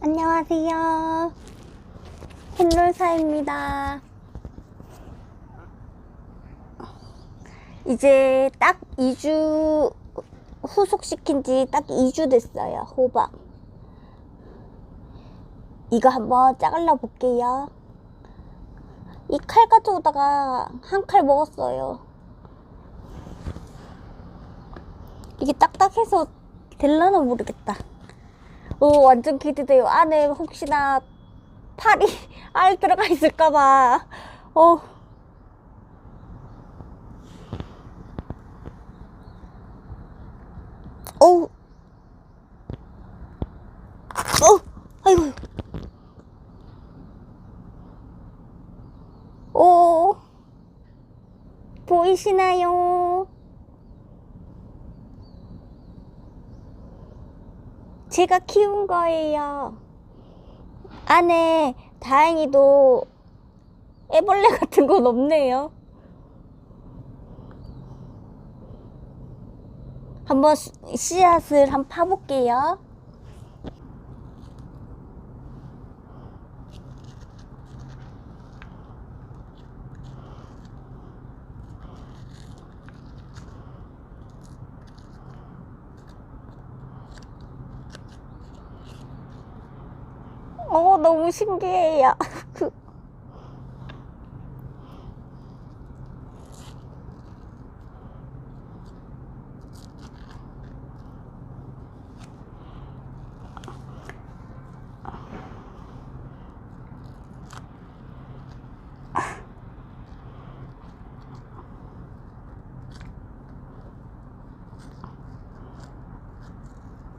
안녕하세요. 햇놀사입니다. 이제 딱 2주 후속시킨 지 딱 2주 됐어요. 호박. 이거 한번 짜갈라 볼게요. 이 칼 가져오다가 한 칼 먹었어요. 이게 딱딱해서 될라나 모르겠다. 오, 완전 기대돼요. 안에 혹시나 팔이 알 들어가 있을까봐. 어. 어우. 어, 아이고. 오. 보이시나요? 제가 키운 거예요. 안에 다행히도 애벌레 같은 건 없네요. 한번 씨- 씨앗을 한번 파볼게요. 어, 너무 신기해요.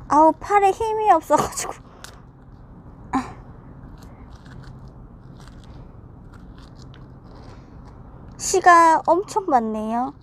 아우, 팔에 힘이 없어가지고. 씨가 엄청 많네요.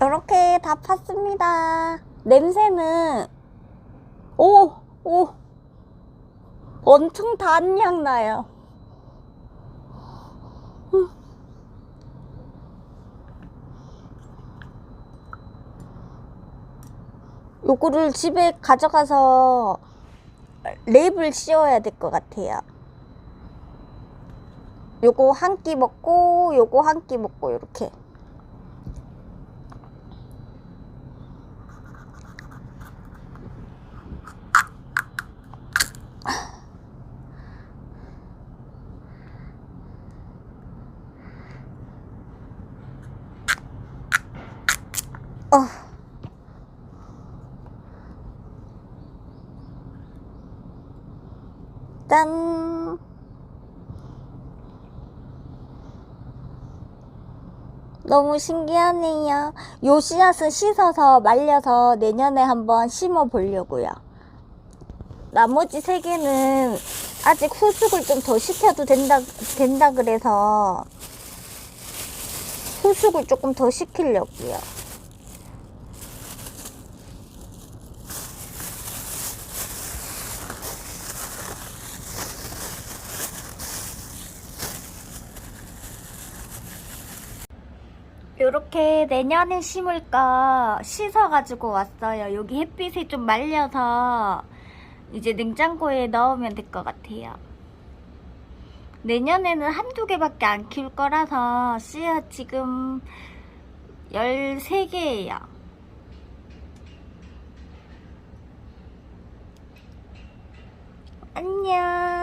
이렇게 다 팠습니다. 냄새는 오, 오, 엄청 단향 나요. 음. 요거를 집에 가져가서 랩을 씌워야 될 것 같아요. 요거 한 끼 먹고 요거 한 끼 먹고 이렇게. 어. 짠. 너무 신기하네요. 요 씨앗은 씻어서 말려서 내년에 한번 심어 보려고요. 나머지 세 개는 아직 후숙을 좀 더 시켜도 된다, 된다 그래서 후숙을 조금 더 시키려고요. 요렇게 내년에 심을 거 씻어가지고 왔어요. 여기 햇빛에 좀 말려서 이제 냉장고에 넣으면 될 것 같아요. 내년에는 한두 개밖에 안 키울 거라서 씨앗 지금 13개예요. 안녕.